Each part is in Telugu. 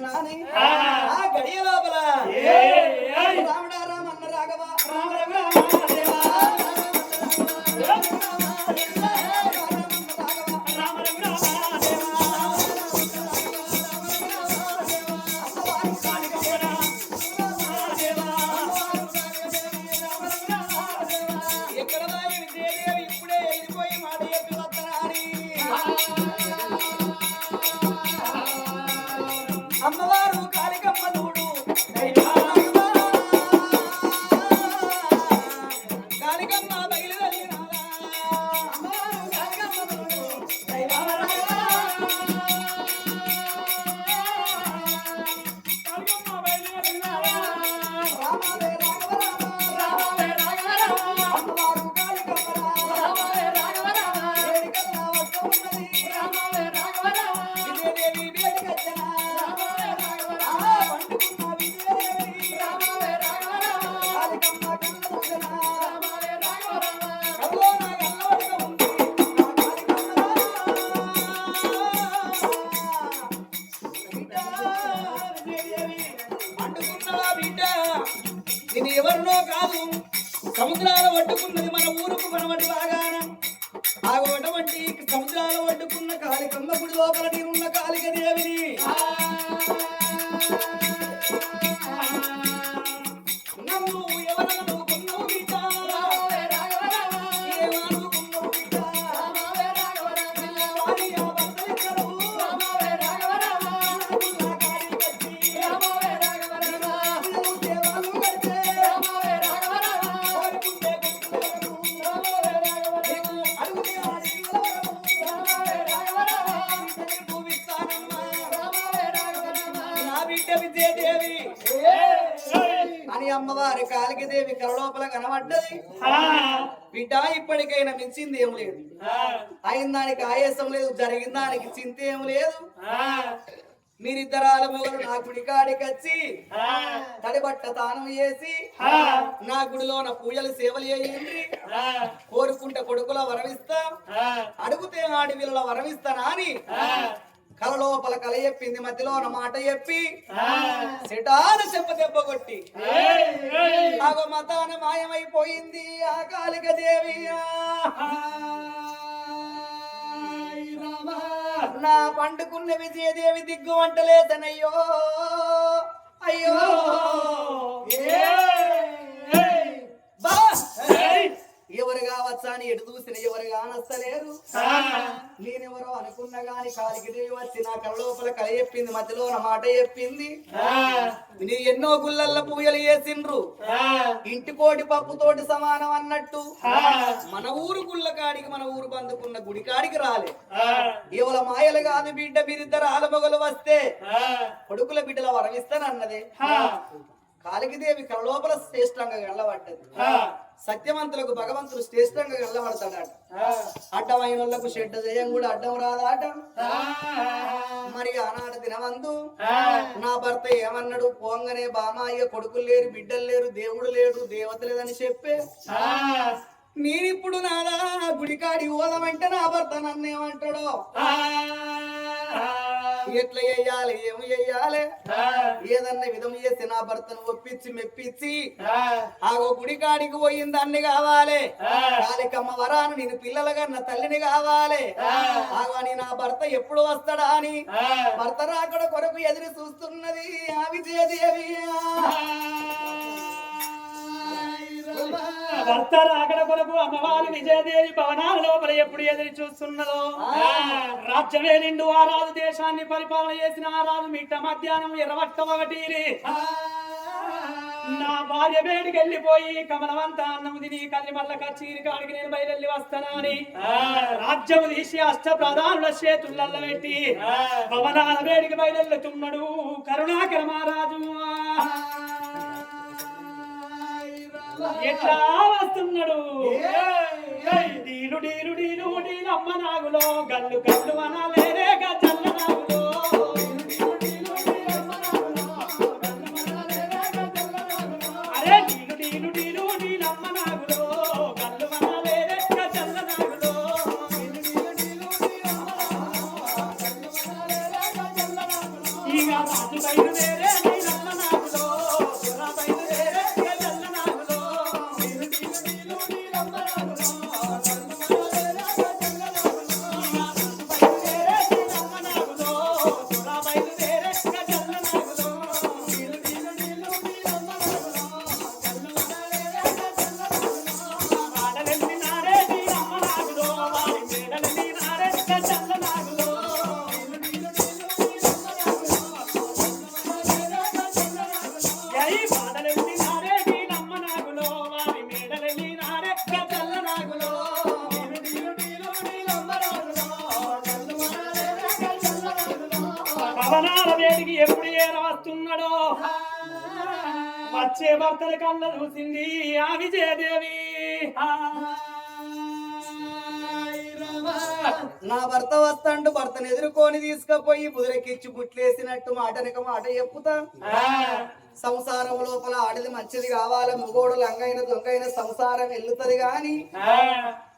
అన్నాని సముద్రాల ఒడ్డుకున్నది మన ఊరుకు మనవటి బాగాన ఆ వంటి సముద్రాల వడ్డుకున్న కాళికమ్మ గుడి లోపల నేనున్న కాళిక దేవి కరలోపల కనబడ్డది? బిడ్డ ఇప్పటికైనా మించింది ఏం లేదు. అయిన దానికి ఆయాసం లేదు జరిగిన దానికి చింత ఏం లేదు. మీరిద్దరాల మొగలు నా గుడి కాడికి వచ్చి తడిబట్ట తానం చేసి నా గుడిలోన పూజలు సేవలు చేయండి. కోరుకుంటే కొడుకుల వరమిస్తా. అడుగుతే ఆడి వీళ్ళ వరమిస్తానా అని కల లోపల కల చెప్పింది మధ్యలో ఉన్న మాట చెప్పి సిటాన చెప్ప దెబ్బ కొట్టి. ఆగో మతాన మాయమైపోయింది ఆ కాళిక దేవి. నా పండుకున్న విజయదేవి దిగ్గు వంటలేదనయ్యో అయ్యో. ఎవరు కావచ్చా అని ఎటు చూసిన ఎవరు కానస్తలేరు. నేనెవరో అనుకున్నా గాని కాలికి దేవి వచ్చి నా కళ్ళ లోపల కల చెప్పింది మధ్యలో నా మాట చెప్పింది. నీ ఎన్నో గుళ్ళల్ల పూజలు చేసిండ్రు. ఇంటి కోడి పప్పుతోటి సమానం అన్నట్టు. మన ఊరు గుళ్ళ కాడికి మన ఊరు బందుకున్న గుడి కాడికి రాలే. ఇవల మాయలు కాదు బిడ్డ మీరిద్దరు ఆలమొగలు వస్తే కొడుకుల బిడ్డల వరమిస్తానన్నదే కాలికిదేవి కల లోపల శ్రేష్టంగా వెళ్ళబడ్డది సత్యవంతులకు భగవంతుడు శ్రేష్టంగా వెళ్ళబడతాడట అడ్డమైన వాళ్ళకు చెడ్డ జయం కూడా అడ్డం రాదాట. మరి ఆనాడు దినవందు నా భర్త ఏమన్నాడు? పోంగనే బామాయ్య కొడుకులు లేరు బిడ్డలు లేరు దేవుడు లేడు దేవత లేదని చెప్పే. నేనిప్పుడు నాదా గుడికాడి ఓదమంటే నా భర్త నన్ను ఏమంటాడో ఎట్లా చెయ్యాలి ఏమి చెయ్యాలి ఏదన్నా విధం చేసి నా భర్తను ఒప్పించి మెప్పించి ఆగో గుడి కాడికి పోయింది అన్ని కావాలి. కాలికమ్మ వరాను నేను పిల్లలుగా నా తల్లిని కావాలి. ఆగో అని నా భర్త ఎప్పుడు వస్తాడా అని భర్త రాకడ కొరకు ఎదురు చూస్తున్నది ఆ విజయదేవి. భర్త రాకడ కొరకు అమ్మవారి విజయదేవి భవనాల లోపల ఎప్పుడు ఎదురు చూస్తున్నదో? రాజ్యమే నిండు ఆ రాజు దేశాన్ని పరిపాలన చేసిన ఆ రాజు మిట్ట మధ్యాహ్నం ఇరవట్ట ఒకటి నా భార్య వేడికి వెళ్ళిపోయి కమలవంత అన్నము తిని మల్ల కచ్చీరి కాడికి నేను బయలుదేరి వస్తానని రాజ్యము తీసి అష్ట ప్రధానుల చేతులల్ల పెట్టి భవనాల వేడికి బయలుతున్నాడు కరుణాకర మహారాజు. ఎట్లా వస్తున్నాడు? డీలు డీలు డీలు డీలు అమ్మ నాగులో గల్లు గల్లు అనాలేరే గజల్ల నాగులో. అరే డీలు డీలు డీలు భర్తల కళ్ళ చూసింది ఆ విజయదేవి. నా భర్త వస్తాండు భర్తను ఎదుర్కొని తీసుకుపోయి బుదిరెక్కిచ్చి బుట్లేసినట్టు మాటనిక మాట చెప్పుతా. సంసారం లోపల ఆడది మంచిది కావాలి మొగోడు లంగైన దొంగైన సంసారం వెళ్తుది గాని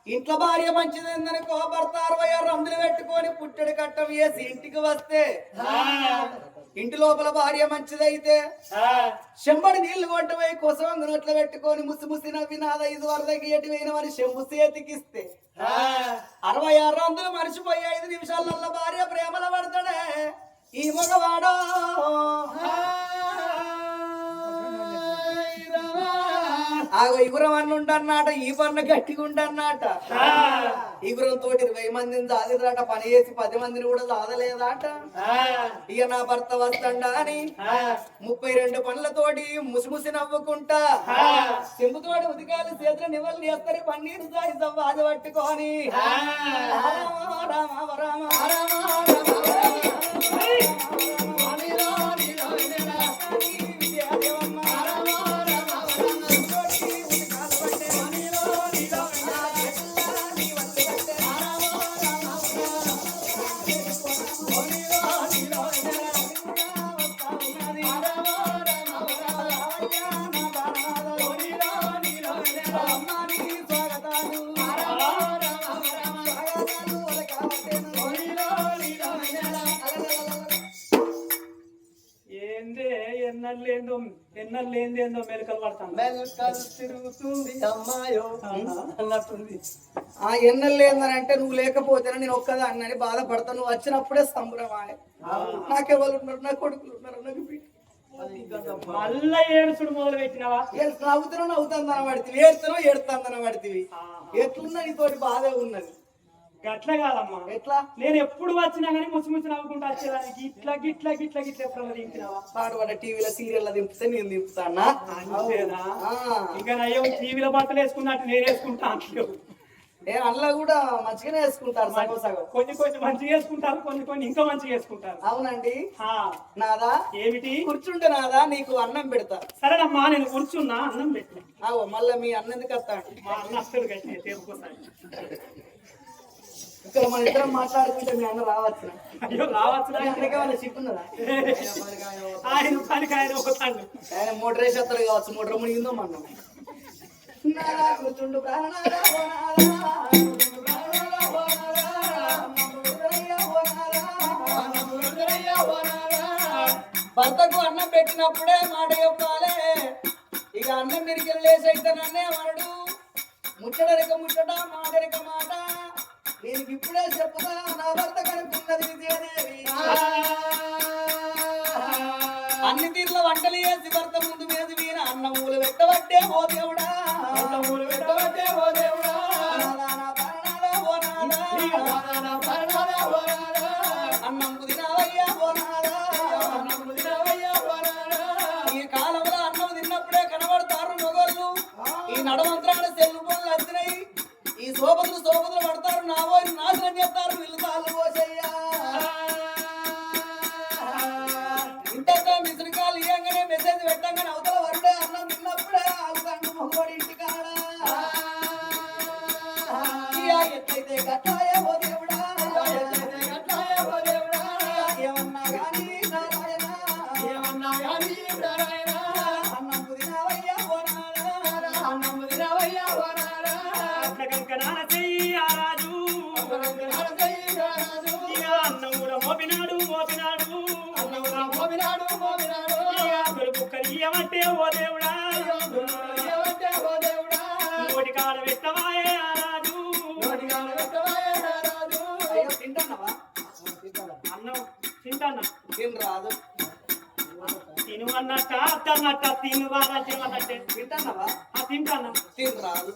ఇంట్లో భార్య మంచిదిందనుకో భర్త అరవై ఆరు రందులు పెట్టుకొని పుట్టడి కట్టం వేసి ఇంటికి వస్తే ఇంటి లోపల భార్య మంచిదైతే చెంబడి నీళ్ళు కొట్టబోయి కొసవంగ నోట్లో పెట్టుకొని ముసి ముసి నవ్వి నాద ఐదు వరదకి ఎటు పోయినవని చెంబు చేతికిస్తే. అరవై ఆరు వందలు మర్చిపోయి ఐదు నిమిషాలలో భార్య ప్రేమల పడతాడే. ఈ మగవాడో. ఆగో ఇగురం అన్న ఉండన్నట ఈ పన్న గట్టిగా ఉండన్నట ఇగురం తోటి ఇరవై మందిని చాదిరాట పని చేసి పది మందిని కూడా చాదలేదాట ఇక నా భర్త వస్తాడా అని ముప్పై రెండు పనులతోటి ముసిముసి నవ్వుకుంటా. చెంబుతోటి ఉదికాలు చేతులు నివల్ని వేస్తారు పన్నీరు సాయి బాధ పట్టుకొని. రామ రామ రామ ఏందే ఎన్నల్లేందేందో మెలకలు పడతాను మెల్కల్ తిరుగుతుంది అమ్మాయో. అన్నట్టుంది. ఆ ఎన్నెల్లేందని అంటే నువ్వు లేకపోతేనే నేను ఒక్కదాన్ని అని బాధపడతా నువ్వు వచ్చినప్పుడే సంబరమాయ నాకెవరు ఉన్నారు? నా కొడుకులు ఉన్నారు? నాకు మళ్ళా ఏడుచుడు మొదలు పెట్టినవా నవ్వుతున్నావు నవ్వుతాందన పడితివి ఏడుతున్నావు ఏడుతాందన పడితివి ఎట్లున్నా నీతోటి బాధే ఉన్నది. గట్ల కాదమ్మా. ఎట్లా? నేను ఎప్పుడు వచ్చినా కానీ ముసి ముసి నవ్వుకుంటూ వచ్చేదానికి. ఇట్లా గిట్లా గిట్లా గిట్లా ఎప్పుడన్నా దింపినావా? పాడుపడ్డ టీవీలో సీరియల్ దింపితే నేను దింపుతానా. ఇంకా నయ్యం టీవీలో బట్టలు వేసుకున్నట్టు నేను వేసుకుంటా అంటలేవు నేను అందులో కూడా మంచిగానే వేసుకుంటారు సగం సగం. కొన్ని కొన్ని మంచిగా వేసుకుంటారు కొన్ని కొన్ని ఇంకా మంచిగా వేసుకుంటారు. అవునండి. నాదా? ఏమిటి? కూర్చుంటే నాదా? నీకు అన్నం పెడతా. సరేనమ్మా నేను కూర్చున్నా అన్నం పెట్టిన మళ్ళీ మీ అన్న ఎందుకు వస్తాడు? మా అన్న అస్తడు కట్టిన తేపుకోసారి ఇక్కడ మన ఇద్దరం మాట్లాడుకుంటే మీ అన్న రావచ్చు అయ్యో రావచ్చు చిక్కున్నదా ఆయన పనికి ఆయన పోతాడు ఆయన మోటర్ వేసి కావచ్చు మోటార్ మునిగిందో మనం కూర్చుండు. భర్తకు అన్నం పెట్టినప్పుడే మాట చెప్పాలే ఇక అన్నం మిరికలు లేసైతే నన్నే మనడు ముచ్చడరిక ముచ్చట మాటరిక మాట నేను ఇప్పుడే చెప్పుతా నా భర్త కనుక్కున్నది విజయదేవి. అన్ని తీర్ల వంటలు చేసి భర్త ముందు మీద వీర అన్నం ఊలు పెట్టబట్టే ఓ దేవుడా. అన్నం ఊలు పెట్టబట్టే ఓ దేవుడా. తింటానా తినరాదు తిను అన్నట్ట అత్తన్నట్ట తిను రాదంటే ఏమన్నట్టే తింటున్నావా ఆ తింటానా. తినరాదు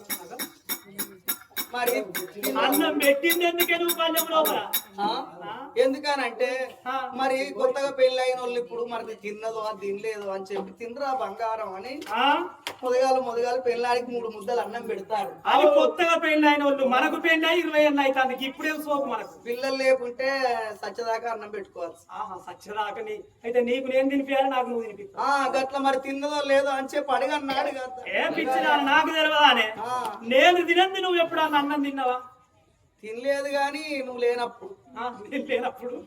మరి అన్నం పెట్టింది ఎందుకే నువ్వు పల్లెం లోపల? ఎందుకనంటే. మరి కొత్తగా పెళ్ళైన వాళ్ళు ఇప్పుడు మరి తిన్నదో అది తినలేదు అని చెప్పి తినరా బంగారం అని ఆ? ముదగాలు ముదగాలు పెళ్ళాడికి మూడు ముద్దలు అన్నం పెడతారు. అది కొత్తగా పెళ్ళి అయిన వాళ్ళు మనకు పెళ్ళి అయి ఇరవై ఏళ్ళు అవుతుంది ఇప్పుడేం సోకు మనకు. పిల్లలు లేకుంటే సచ్చదాకా అన్నం పెట్టుకోవచ్చు. ఆహా సత్యరాకని అయితే నీకు నేను తినిపించాలి నాకు నువ్వు తినిపి ఆ గట్ల మరి తిన్నదో లేదో అని చెప్పి అడిగన్నాడు కదా. ఏ పిచ్చినా నాకు తెలియదానే నేను తినంది నువ్వు ఎప్పుడన్నా అన్నం తిన్నావా? తినలేదు గాని నువ్వు లేనప్పుడు. నేను లేనప్పుడు.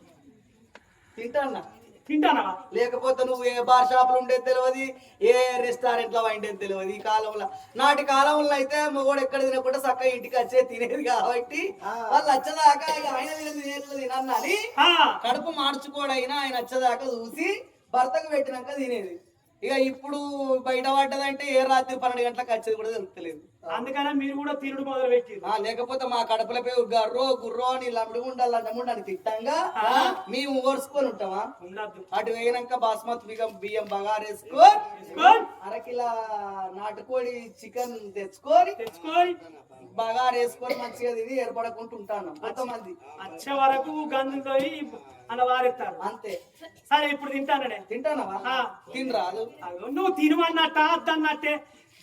తింటాన్నా తింటానవా లేకపోతే నువ్వు ఏ బార్ షాపులు ఉండేది తెలియదు ఏ రెస్టారెంట్లో వండేది తెలియదు ఈ కాలంలో. నాటి కాలంలో అయితే మొగోడు ఎక్కడ తినకుండా చక్కగా ఇంటికి వచ్చే తినేది కాబట్టి వాళ్ళు వచ్చేదాకా ఇక ఆయన తినేది తినేట్లు తినన్నని ఆ, కడుపు మార్చుకోడైనా ఆయన వచ్చేదాకా చూసి భర్తకు పెట్టినాక తినేది. ఇక ఇప్పుడు బయట పడ్డదంటే ఏ రాత్రి పన్నెండు గంటలకు వచ్చేది కూడా తెలుస్తలేదు అందుకనే మీరు కూడా తిరుడు మొదలు పెట్టిరు ఆ, లేకపోతే మా కడుపులపై గర్రో గుర్రో అని లమ్ముడు ఉండాలి లమ్ముడు అని తిట్టంగా మేము ఓర్చుకొని ఉంటామా? ఉండద్దు. అటు వేయినాక బాస్మతి బియ్యం బియ్యం బగారేసుకో అరకిల నాటుకోడి చికెన్ తెచ్చుకొని తెచ్చుకోని బగారేసుకొని మంచిగా తిని ఏర్పడకుండా ఉంటాను. కొంతమంది వచ్చే వరకు గంజుతో అలా వారెత్తారు. అంతే. సరే ఇప్పుడు తింటాననే తింటానవా. తినరాదు. నువ్వు తినమన్నట్ట అద్దన్నట్టే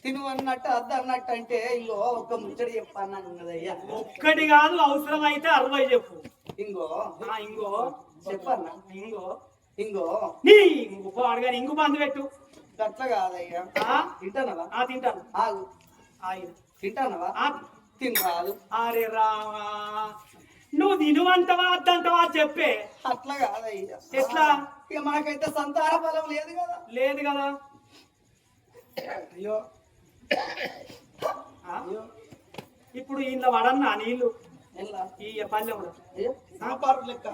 తిను అన్నట్టు అద్దు అన్నట్టు అంటే ఇంకో ఒక ముచ్చడి చెప్పాను ఉన్నదయ్యా ఒక్కటి కాదు అవసరం అయితే అరవై చెప్పు. ఇంకో ఆ, ఇంగో చెప్పన్నా. ఇంగో ఇంకో నీ ఇంగు పాడుగా ఇంగు బంద్ పెట్టు. గట్ల కాదయ్యా. ఆ? తింటానవా? ఆ తింటాను. ఆగు. తింటానవా? ఆ, తినరాదు. అరే రామా నువ్వు తినువంటవా అద్దంటవా చెప్పే. అట్లా కాదయ్యా. ఎట్లా? ఇక మనకైతే సంతాన ఫలం లేదు కదా. లేదు కదా. అయ్యో? ఇప్పుడు ఇంట్లో వడన్నా నీళ్ళు? ఈ పల్లెంలో సాంబారు లెక్క.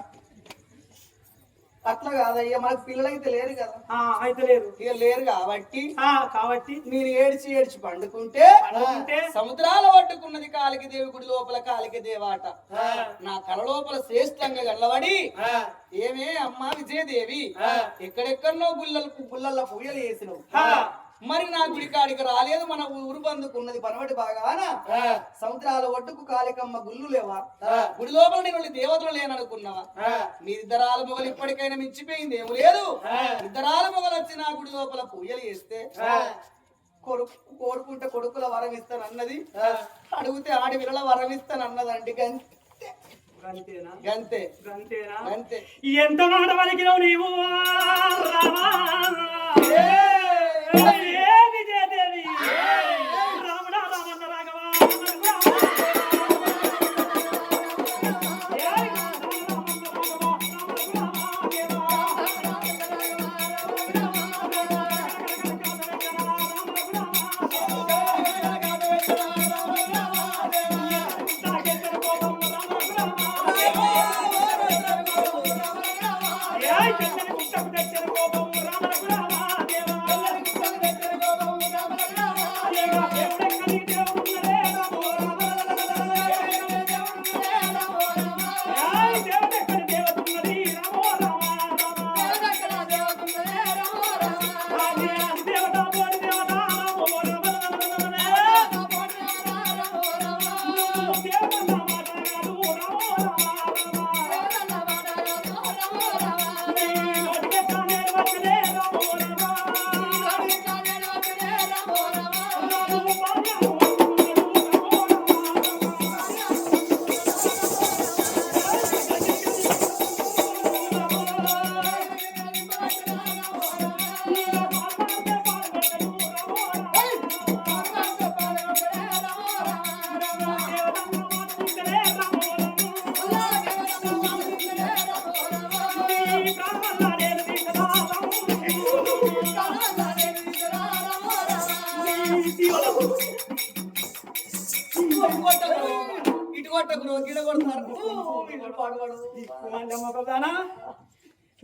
అట్లా కాదయ్యా మనకు పిల్లలైతే లేరు కదా. అయితే లేదు ఇక లేరు కాబట్టి కాబట్టి మీరు ఏడ్చి ఏడ్చి పండుకుంటే? సముద్రాల పట్టుకున్నది కాలికి దేవి గుడి లోపల కాలికి దేవాట. నా కల లోపల శ్రేష్టంగా గల్లవడి ఏమే అమ్మా విజయదేవి ఎక్కడెక్కడనో గుల్లలకు గుల్లల పూజలు చేసినావు. మరి నా గుడి కాడికి రాలేదు మన ఊరు బందుకున్నది పనవటి బాగాన సముద్రాల ఒడ్డుకు కాలికమ్మ గుళ్ళు లేవా? గుడి లోపల నేను దేవతలు లేననుకున్నావా? మీరిద్దరాల మొగలు ఇప్పటికైనా మించిపోయింది ఏమి లేదు. ఇద్దరాల మొగలు వచ్చి నా గుడి లోపల పూజలు చేస్తే కొడుకు కోరుకుంటే కొడుకుల వరం ఇస్తానన్నది. అడిగితే ఆడి విరల వరం ఇస్తానన్నదండి గంతే. గంతేనా? గంతే. ఎంత మాట పలికినావు నీవు? రామా!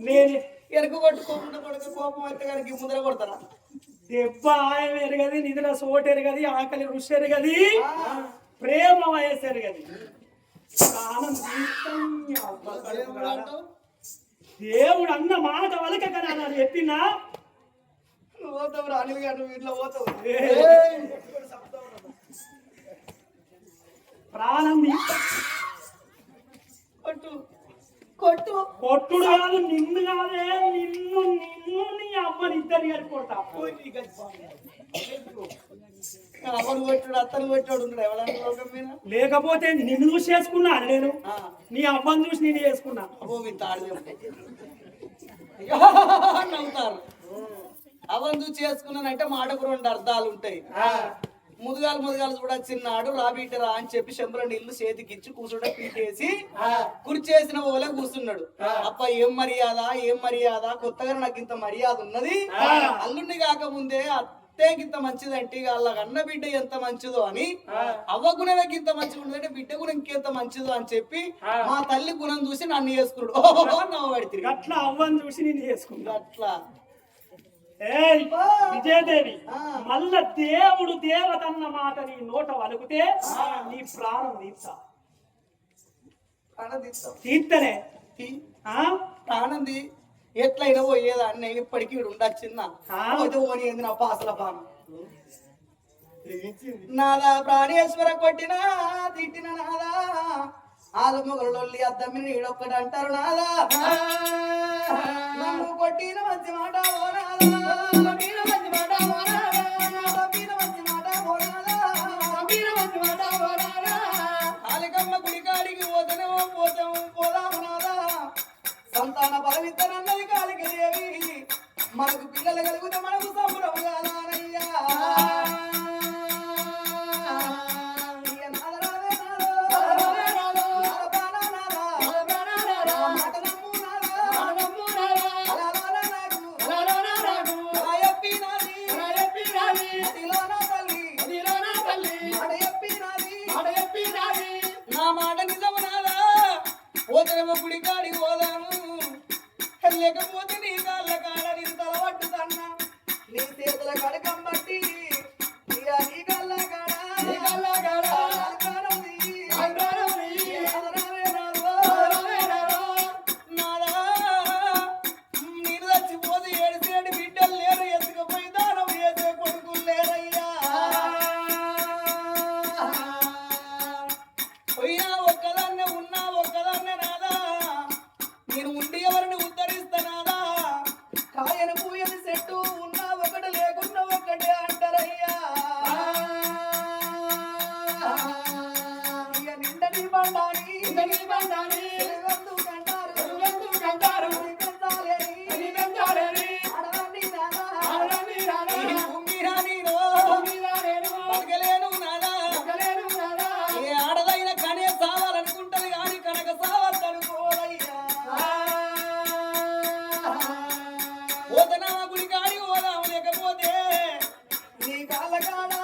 నేను వెనక కొట్టుకోకుండా కొడుకు కోపం అయితే కనుక ముందర కొడతారా? దెబ్బ ఆయం ఎరగది నిధుల సోటు ఎరగది ఆకలి రుచి ఎరగది ప్రేమ వయసు ఎరగది. దేవుడు అన్న మాట వలక కదా నాకు చెప్పినా? నువ్వు పోతావు రా అనిల్ గారు నువ్వు ఇట్లా పోతావు. ప్రాణం. కొట్టు. కొట్టు. కొట్టుడు కాదు నిన్ను కాదే నిన్ను నిన్ను నీ అమ్మని ఇద్దరు కట్టుకుంటా అవను కొట్టాడు? అత్తను కొట్టాడు ఎవడన్నా లేకపోతే నిన్ను చూసి చేసుకున్నా నేను. నీ అమ్మని చూసి నేను చేసుకున్నా. అబ్బో మీ తాడు నవ్వుతారు. అవందు చేసుకున్నానంటే మాటకు రెండు అర్థాలు ఉంటాయి. ముదుగాలు ముదుగాలు కూడా చిన్నాడు రాబీటరా అని చెప్పి శంభర నీళ్ళు చేతికిచ్చి కూర్చుంటే పీటేసి కుర్చేసిన ఓలే కూర్చున్నాడు. అప్ప ఏం మర్యాద ఏం మర్యాద? కొత్తగా నాకు ఇంత మర్యాద ఉన్నది. అల్లుండి కాకముందే ఇంత మంచిదంటే ఇక వాళ్ళ అన్న బిడ్డ ఎంత మంచిదో అని అవ్వ గుణమే ఇంత మంచిగా ఉండదంటే బిడ్డ గుణం ఇంకెంత మంచిదో అని చెప్పి మా తల్లి గుణం చూసి నన్ను చేసుకున్నాడు. ఓహో అట్లా అవ్వని చూసి నేను చేసుకున్నా అట్లా విజయదేవి. మల్ల దేవుడు దేవతన్న మాట నీ నోట వలుకుతే నీ ప్రాణం తీర్చా ప్రాణం తీస్తాం తీర్తనే తీ. ఆ? ప్రాణంది ఎట్లయినా పోయేదా అన్న ఇప్పటికీ ఉండొచ్చిందా? ఆ. పోతే పోనీ ఏంది నా పాసల పానం నాదా ప్రాణేశ్వర కొట్టినా తిట్టిన నాదా? ఆలమొగలొల్లి అద్దమ్మిని నీడొక్కడు అంటారు నాదా? నన్ను కొట్టిన మంచి మాట ఓ నాదా? కాలగాడా